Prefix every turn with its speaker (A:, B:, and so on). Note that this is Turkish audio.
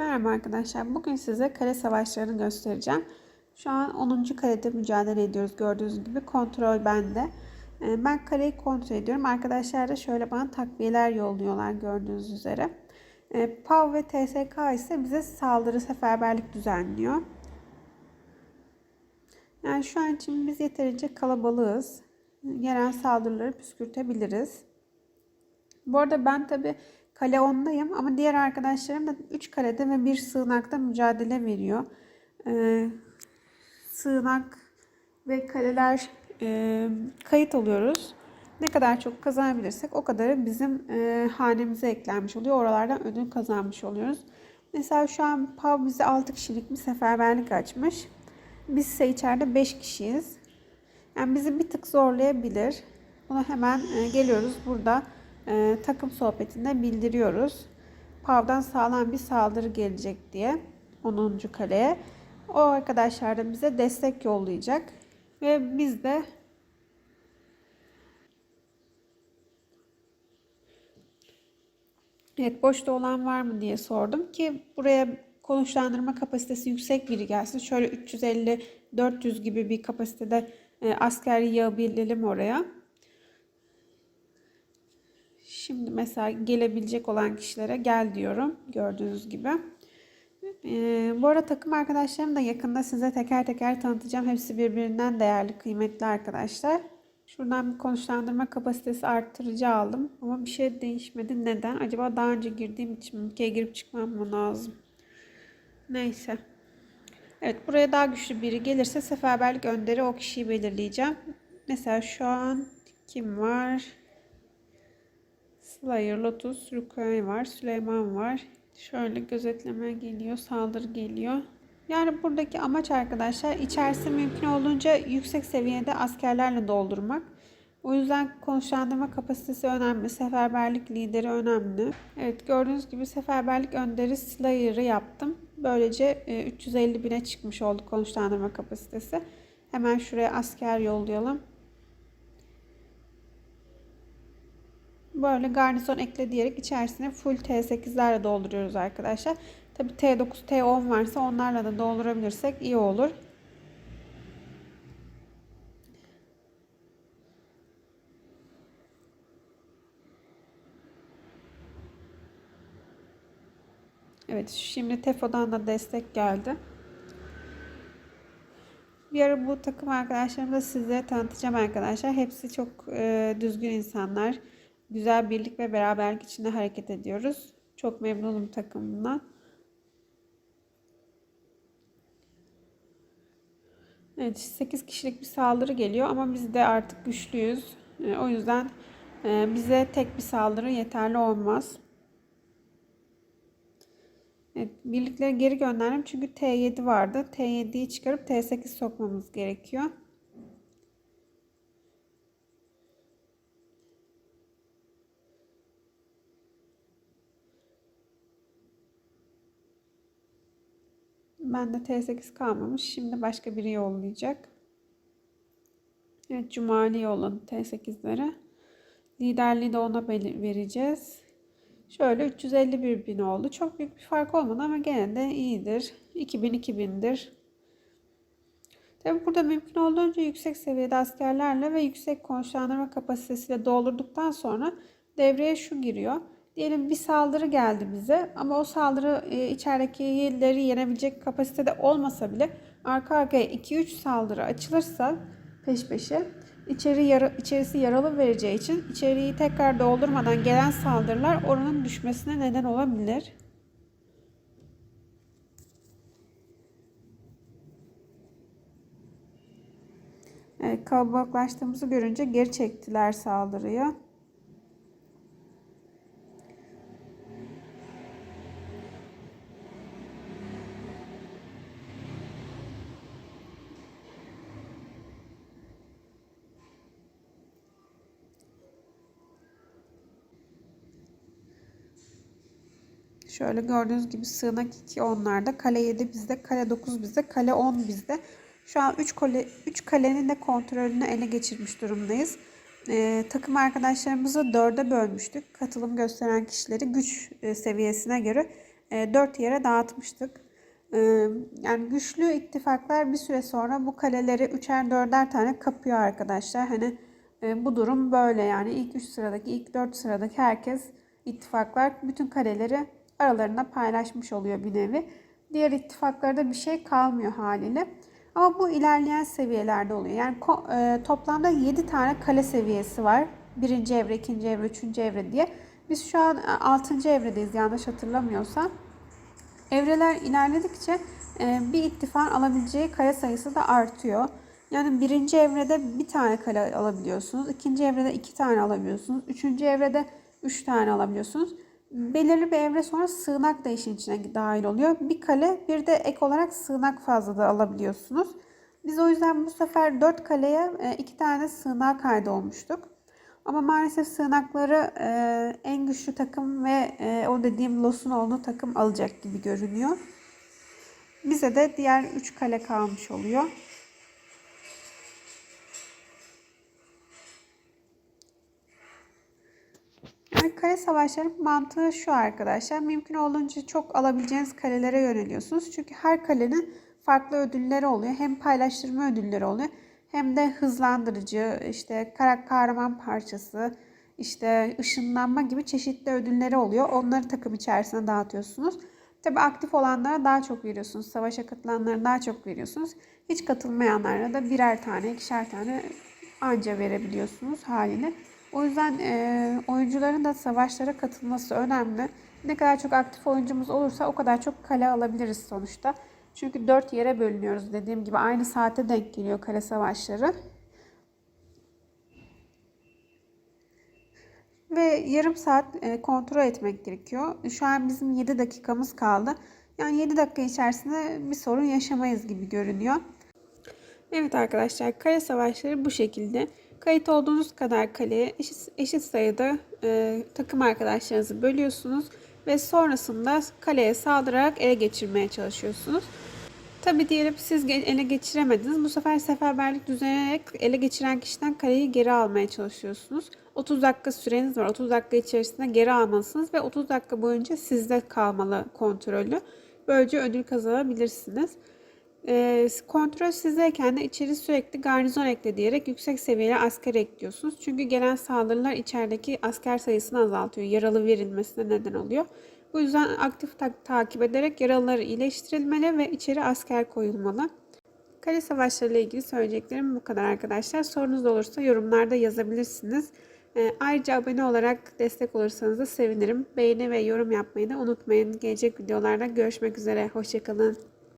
A: Merhaba arkadaşlar. Bugün size kale savaşlarını göstereceğim. Şu an 10. kalede mücadele ediyoruz. Gördüğünüz gibi kontrol bende. Ee, Ben kaleyi kontrol ediyorum. Arkadaşlar da şöyle bana takviyeler yolluyorlar gördüğünüz üzere. Ee, PAV ve TSK ise bize saldırı seferberlik düzenliyor. Yani şu an için biz yeterince kalabalığız. Gelen saldırıları püskürtebiliriz. Bu arada ben tabi kale 10'dayım ama diğer arkadaşlarım da 3 kalede ve bir sığınakta mücadele veriyor. Ee, sığınak ve kaleler e, kayıt alıyoruz. Ne kadar çok kazanabilirsek o kadarı bizim e, hanemize eklenmiş oluyor. Oralardan ödül kazanmış oluyoruz. Mesela şu an PAV bize 6 kişilik bir seferberlik açmış. Biz ise içeride 5 kişiyiz. Yani bizi bir tık zorlayabilir. Bunu hemen e, geliyoruz burada e, takım sohbetinde bildiriyoruz. Pav'dan sağlam bir saldırı gelecek diye 10. kaleye. O arkadaşlar da bize destek yollayacak. Ve biz de Evet boşta olan var mı diye sordum ki buraya konuşlandırma kapasitesi yüksek biri gelsin. Şöyle 350-400 gibi bir kapasitede e, asker yığabilelim oraya. Şimdi mesela gelebilecek olan kişilere gel diyorum. Gördüğünüz gibi. Ee, bu arada takım arkadaşlarım da yakında size teker teker tanıtacağım. Hepsi birbirinden değerli, kıymetli arkadaşlar. Şuradan bir konuşlandırma kapasitesi arttırıcı aldım. Ama bir şey değişmedi. Neden? Acaba daha önce girdiğim için ülkeye girip çıkmam mı lazım? Neyse. Evet buraya daha güçlü biri gelirse seferberlik önderi o kişiyi belirleyeceğim. Mesela şu an kim var? Slayer, Lotus, Rukai var, Süleyman var. Şöyle gözetleme geliyor, saldırı geliyor. Yani buradaki amaç arkadaşlar içerisi mümkün olduğunca yüksek seviyede askerlerle doldurmak. O yüzden konuşlandırma kapasitesi önemli. Seferberlik lideri önemli. Evet gördüğünüz gibi seferberlik önderi Slayer'ı yaptım. Böylece 350 bine çıkmış oldu konuşlandırma kapasitesi. Hemen şuraya asker yollayalım. Böyle garnizon ekle diyerek içerisine full T8'lerle dolduruyoruz arkadaşlar. Tabi T9, T10 varsa onlarla da doldurabilirsek iyi olur. Evet şimdi Tefo'dan da destek geldi. Bir ara bu takım arkadaşlarımı da size tanıtacağım arkadaşlar. Hepsi çok e, düzgün insanlar. Güzel birlik ve beraberlik içinde hareket ediyoruz. Çok memnunum takımımdan. Evet 8 kişilik bir saldırı geliyor ama biz de artık güçlüyüz. E, o yüzden e, bize tek bir saldırı yeterli olmaz. Evet, birlikleri geri gönderdim çünkü T7 vardı. T7'yi çıkarıp T8 sokmamız gerekiyor. Ben de T8 kalmamış. Şimdi başka biri yollayacak. Evet Cumali yolladı T8'lere. Liderliği de ona vereceğiz. Şöyle 351 bin oldu. Çok büyük bir fark olmadı ama gene de iyidir. 2000 2000'dir. Tabi burada mümkün olduğunca yüksek seviyede askerlerle ve yüksek konuşlandırma kapasitesiyle doldurduktan sonra devreye şu giriyor. Diyelim bir saldırı geldi bize ama o saldırı e, içerideki yerleri yenebilecek kapasitede olmasa bile arka arkaya 2-3 saldırı açılırsa peş peşe içeri yara, içerisi yaralı vereceği için içeriği tekrar doldurmadan gelen saldırılar oranın düşmesine neden olabilir. Evet, kalabalıklaştığımızı görünce geri çektiler saldırıyı. Şöyle gördüğünüz gibi sığınak 2 onlarda. Kale 7 bizde. Kale 9 bizde. Kale 10 bizde. Şu an 3 kale, 3 kalenin de kontrolünü ele geçirmiş durumdayız. Ee, takım arkadaşlarımızı 4'e bölmüştük. Katılım gösteren kişileri güç e, seviyesine göre e, dört yere dağıtmıştık. E, yani güçlü ittifaklar bir süre sonra bu kaleleri üçer dörder tane kapıyor arkadaşlar. Hani e, bu durum böyle yani ilk üç sıradaki ilk dört sıradaki herkes ittifaklar bütün kaleleri aralarında paylaşmış oluyor bir nevi. Diğer ittifaklarda bir şey kalmıyor haliyle. Ama bu ilerleyen seviyelerde oluyor. Yani e, toplamda 7 tane kale seviyesi var. Birinci evre, ikinci evre, üçüncü evre diye. Biz şu an 6. evredeyiz yanlış hatırlamıyorsam. Evreler ilerledikçe e, bir ittifakın alabileceği kale sayısı da artıyor. Yani birinci evrede bir tane kale alabiliyorsunuz. ikinci evrede iki tane alabiliyorsunuz. Üçüncü evrede üç tane alabiliyorsunuz. Belirli bir evre sonra sığınak da işin içine dahil oluyor. Bir kale bir de ek olarak sığınak fazla da alabiliyorsunuz. Biz o yüzden bu sefer dört kaleye e, iki tane sığınak kaydı olmuştuk. Ama maalesef sığınakları e, en güçlü takım ve e, o dediğim Los'un olduğu takım alacak gibi görünüyor. Bize de diğer 3 kale kalmış oluyor. Savaşları mantığı şu arkadaşlar. Mümkün olduğunca çok alabileceğiniz kalelere yöneliyorsunuz. Çünkü her kalenin farklı ödülleri oluyor. Hem paylaştırma ödülleri oluyor hem de hızlandırıcı, işte kara kahraman parçası, işte ışınlanma gibi çeşitli ödülleri oluyor. Onları takım içerisine dağıtıyorsunuz. Tabi aktif olanlara daha çok veriyorsunuz. Savaşa katılanlara daha çok veriyorsunuz. Hiç katılmayanlara da birer tane, ikişer tane anca verebiliyorsunuz haline. O yüzden e, oyuncuların da savaşlara katılması önemli. Ne kadar çok aktif oyuncumuz olursa o kadar çok kale alabiliriz sonuçta. Çünkü dört yere bölünüyoruz dediğim gibi aynı saate denk geliyor kale savaşları. Ve yarım saat e, kontrol etmek gerekiyor. Şu an bizim 7 dakikamız kaldı. Yani 7 dakika içerisinde bir sorun yaşamayız gibi görünüyor. Evet arkadaşlar kale savaşları bu şekilde. Kayıt olduğunuz kadar kaleye eşit, eşit sayıda e, takım arkadaşlarınızı bölüyorsunuz ve sonrasında kaleye saldırarak ele geçirmeye çalışıyorsunuz. Tabi diyelim siz ele geçiremediniz. Bu sefer seferberlik düzenleyerek ele geçiren kişiden kaleyi geri almaya çalışıyorsunuz. 30 dakika süreniz var. 30 dakika içerisinde geri almalısınız ve 30 dakika boyunca sizde kalmalı kontrolü. Böylece ödül kazanabilirsiniz. E, kontrol sizdeyken de içeri sürekli garnizon ekle diyerek yüksek seviyeli asker ekliyorsunuz. Çünkü gelen saldırılar içerideki asker sayısını azaltıyor. Yaralı verilmesine neden oluyor. Bu yüzden aktif ta- takip ederek yaralıları iyileştirilmeli ve içeri asker koyulmalı. Kale savaşları ile ilgili söyleyeceklerim bu kadar arkadaşlar. Sorunuz olursa yorumlarda yazabilirsiniz. E, ayrıca abone olarak destek olursanız da sevinirim. Beğeni ve yorum yapmayı da unutmayın. Gelecek videolarda görüşmek üzere. Hoşçakalın.